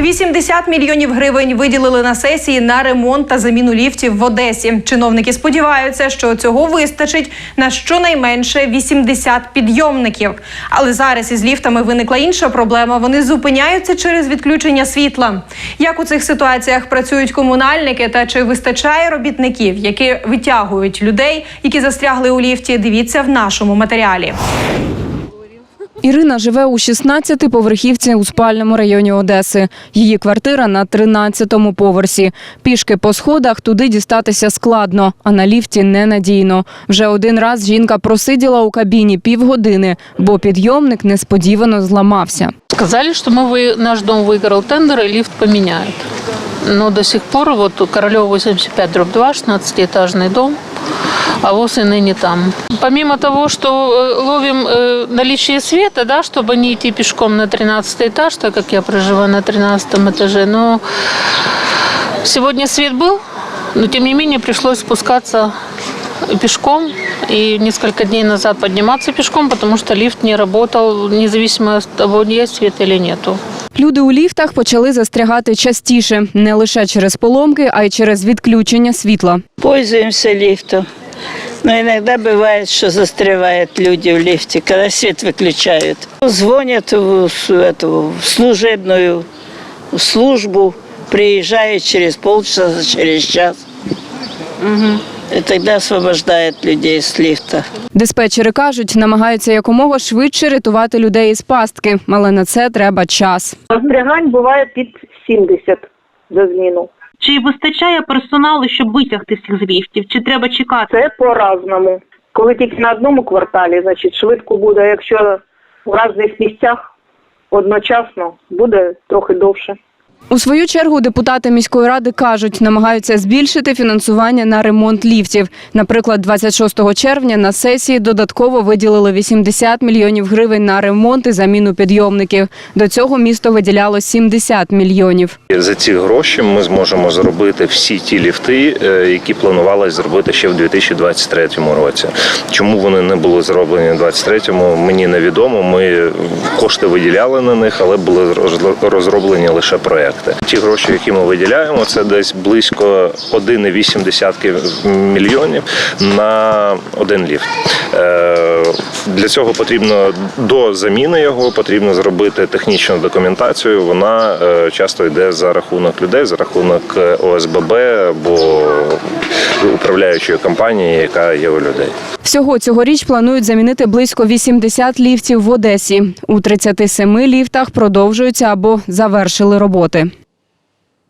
80 мільйонів гривень виділили на сесії на ремонт та заміну ліфтів в Одесі. Чиновники сподіваються, що цього вистачить на щонайменше 80 підйомників. Але зараз із ліфтами виникла інша проблема. Вони зупиняються через відключення світла. Як у цих ситуаціях працюють комунальники та чи вистачає робітників, які витягують людей, які застрягли у ліфті? Дивіться в нашому матеріалі. Ірина живе у 16-поверхівці у спальному районі Одеси. Її квартира на 13-му поверсі. Пішки по сходах туди дістатися складно, а на ліфті ненадійно. Вже один раз жінка просиділа у кабіні півгодини, бо підйомник несподівано зламався. Сказали, что мы вы, наш дом выиграл тендер и лифт поменяют. Но до сих пор вот Королева 85 дробь 2, 16-этажный дом, а ВОЗ и ныне там. Помимо того, что э, ловим э, наличие света, да, чтобы не идти пешком на 13 этаж, так как я проживаю на 13 этаже, но сегодня свет был, но тем не менее пришлось спускаться пешком и несколько дней назад подниматься пешком, потому что лифт не работал, независимо от того, есть свет или нету. Люди у ліфтах почали застрягати частіше не лише через поломки, а й через відключення світла. Пользуемся лифтом. Но иногда бывает, что застревают люди в лифте, когда свет выключают. Звонят в, с- эту, в служебную службу, приезжают через полчаса, через час. И тогда освобождают людей с лифта. Диспетчери кажуть, намагаються якомога швидше рятувати людей із пастки, але на це треба час. Застрягань буває під 70 за зміну. Чи вистачає персоналу, щоб витягти всіх з ліфтів? Чи треба чекати? Це по-разному. Коли тільки на одному кварталі, значить швидко буде. Якщо в різних місцях одночасно, буде трохи довше. У свою чергу депутати міської ради кажуть, намагаються збільшити фінансування на ремонт ліфтів. Наприклад, 26 червня на сесії додатково виділили 80 мільйонів гривень на ремонт і заміну підйомників. До цього місто виділяло 70 мільйонів. За ці гроші ми зможемо зробити всі ті ліфти, е, які планувалось зробити ще в 2023 році. Чому вони не були зроблені в 2023-му, мені невідомо. Ми кошти виділяли на них, але були роз- розроблені лише проекти. Ті гроші, які ми виділяємо, це десь близько 1,8 мільйонів на один ліфт. Е, Для цього потрібно до заміни його потрібно зробити технічну документацію. Вона е, часто йде за рахунок людей, за рахунок е, ОСББ або управляючої компанії, яка є у людей. Всього цьогоріч планують замінити близько 80 ліфтів в Одесі. У 37 ліфтах продовжуються або завершили роботи.